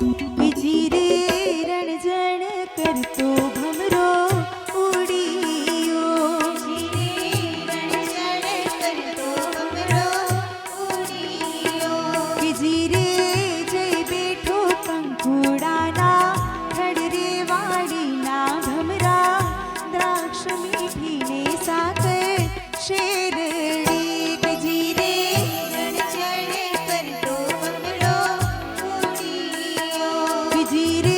Bye. জিরে